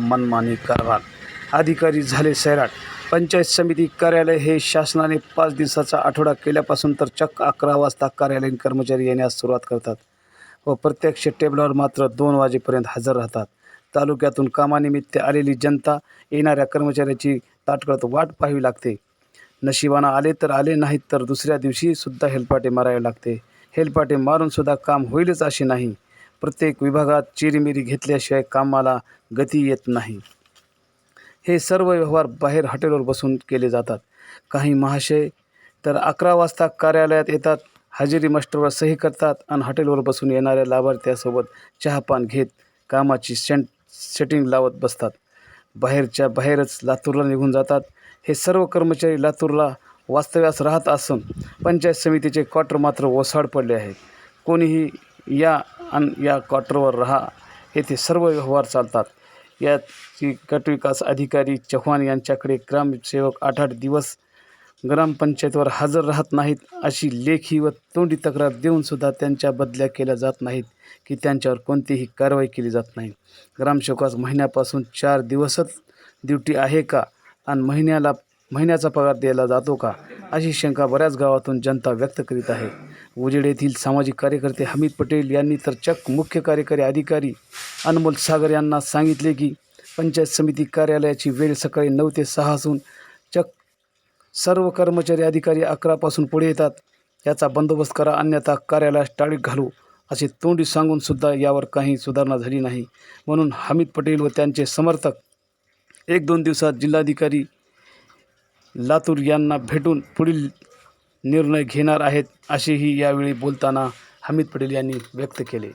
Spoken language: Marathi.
मनमानी कारभार अधिकारी झाले सैराट. पंचायत समिती कार्यालय हे शासनाने पाच दिवसाचा आठवडा केल्यापासून तर चक्क अकरा वाजता कार्यालयीन कर्मचारी येण्यास सुरुवात करतात व प्रत्यक्ष टेबलावर मात्र दोन वाजेपर्यंत हजर राहतात. तालुक्यातून कामानिमित्त आलेली जनता येणाऱ्या कर्मचाऱ्याची ताटकळत वाट पाहावी लागते. नशिबानं आले तर आले नाहीत तर दुसऱ्या दिवशीसुद्धा हेलपाटे मारावे लागते. हेलपाटे मारूनसुद्धा काम होईलच असे नाही. प्रत्येक विभागात चिरीमिरी घेतल्याशिवाय कामाला गती येत नाही. हे सर्व व्यवहार बाहेर हॉटेलवर बसून केले जातात. काही महाशय तर अकरा वाजता कार्यालयात येतात हजेरी मास्टरवर सही करतात आणि हॉटेलवर बसून येणाऱ्या लाभार्थ्यासोबत चहापान घेत कामाची सेंट सेटिंग लावत बसतात. बाहेरच्या बाहेरच लातूरला निघून जातात. हे सर्व कर्मचारी लातूरला वास्तव्यास राहत असून पंचायत समितीचे क्वार्टर मात्र ओसाड पडले आहेत. कोणीही या आणि या क्वार्टरवर राहा येथे सर्व व्यवहार चालतात. याची गटविकास अधिकारी चव्हाण यांच्याकडे ग्रामसेवक आठ आठ दिवस ग्रामपंचायतवर हजर राहत नाहीत अशी लेखी व तोंडी तक्रार देऊनसुद्धा त्यांच्या बदल्या केल्या जात नाहीत की त्यांच्यावर कोणतीही कारवाई केली जात नाही. ग्रामसेवकास महिन्यापासून चार दिवसच ड्युटी आहे का आणि महिन्याला महिन्याचा पगार दिला जातो का अशी शंका बऱ्याच गावातून जनता व्यक्त करीत आहे. उजेड येथील सामाजिक कार्यकर्ते हमीद पटेल यांनी तर चक मुख्य कार्यकारी अधिकारी अनमोल सागर यांना सांगितले की पंचायत समिती कार्यालयाची वेळ सकाळी नऊ ते सहा असून चक सर्व कर्मचारी अधिकारी अकरापासून पुढे येतात. याचा बंदोबस्त करा अन्यथा कार्यालयास टाळीत घालू असे तोंडी सांगून सुद्धा यावर काही सुधारणा झाली नाही. म्हणून हमीद पटेल व त्यांचे समर्थक एक दोन दिवसात जिल्हाधिकारी लातूर यांना भेटून पुढील निर्णय घेणार आहेत असेही यावेळी बोलताना हमीद पटेल यांनी व्यक्त केले.